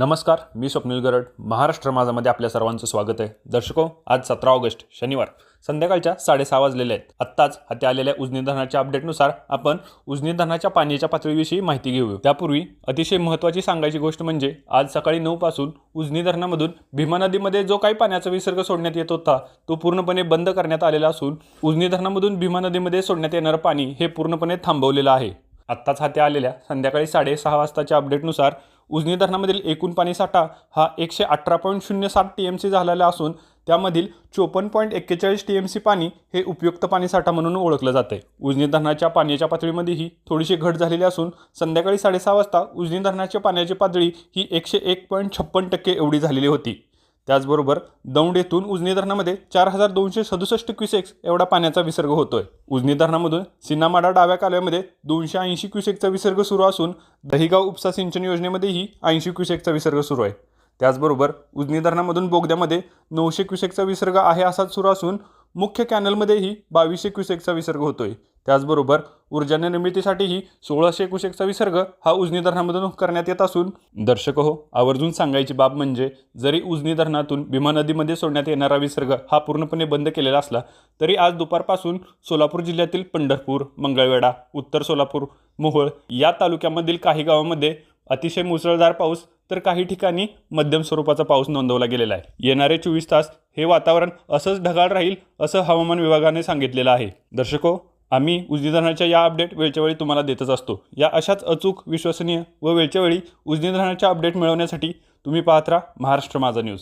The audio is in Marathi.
नमस्कार मी स्वप्नील गरड. महाराष्ट्र माझामध्ये आपल्या सर्वांचं स्वागत आहे. दर्शको आज सतरा ऑगस्ट शनिवार. संध्याकाळच्या साडेसहा वाजलेले आहेत. आत्ताच हाती आलेल्या उजनी धरणाच्या अपडेटनुसार आपण उजनी धरणाच्या पाण्याच्या पातळीविषयी माहिती घेऊ त्यापूर्वी अतिशय महत्त्वाची सांगायची गोष्ट म्हणजे आज सकाळी नऊ पासून उजनी धरणामधून भीमा नदीमध्ये जो काही पाण्याचा विसर्ग सोडण्यात येत होता तो पूर्णपणे बंद करण्यात आलेला असून उजनी धरणामधून भीमा नदीमध्ये सोडण्यात येणारं पाणी हे पूर्णपणे थांबवलेलं आहे. आत्ताच हाती आलेल्या संध्याकाळी साडेसहा वाजताच्या अपडेटनुसार उजनी धरणामधील एकूण पाणीसाठा हा एकशे अठरा पॉईंट शून्य सात टी एम सी झालेला असून त्यामधील चोपन्न पॉईंट एक्केचाळीस टी एम सी पाणी हे उपयुक्त पाणीसाठा म्हणून ओळखलं जाते. उजनी धरणाच्या पाण्याच्या पातळीमध्येही थोडीशी घट झालेली असून संध्याकाळी साडेसहा वाजता उजनी धरणाच्या पाण्याची पातळी ही एकशे एक पॉईंट छप्पन टक्के एवढी झालेली होती. त्याचबरोबर दौंड येथून उजनी धरणामध्ये चार हजार दोनशे सदुसष्ट क्युसेक्स एवढा पाण्याचा विसर्ग होतोय. उजनी धरणामधून सिन्नामाडा डाव्या कालव्यामध्ये दोनशे ऐंशी क्युसेकचा विसर्ग सुरू असून दहिगाव उपसा सिंचन योजनेमध्येही ऐंशी क्युसेकचा विसर्ग सुरू आहे. त्याचबरोबर उजनी धरणामधून बोगद्यामध्ये नऊशे क्युसेकचा विसर्ग आहे असाच सुरू असून मुख्य कॅनलमध्येही बावीसशे क्युसेकचा विसर्ग होतोय. त्याचबरोबर ऊर्जा निर्मितीसाठीही सोळाशे क्युसेकचा विसर्ग हा उजनी धरणामधून करण्यात येत असून दर्शक हो आवर्जून सांगायची बाब म्हणजे जरी उजनी धरणातून भीमा नदीमध्ये सोडण्यात येणारा विसर्ग हा पूर्णपणे बंद केलेला असला तरी आज दुपारपासून सोलापूर जिल्ह्यातील पंढरपूर मंगळवेढा उत्तर सोलापूर मोहोळ या तालुक्यामधील काही गावांमध्ये अतिशय मुसळधार पाऊस तर काही ठिकाणी मध्यम स्वरूपाचा पाऊस नोंदवला गेलेला आहे. येणारे चोवीस तास हे वातावरण असंच ढगाळ राहील असं हवामान विभागाने सांगितलेलं आहे. दर्शको आम्ही उजनीधरणाच्या या अपडेट वेळच्या वेळी तुम्हाला देतच असतो. या अशाच अचूक विश्वसनीय व वेळच्या वेळी उजनीधरणाच्या अपडेट मिळवण्यासाठी तुम्ही पाहत राहा महाराष्ट्र माझा न्यूज.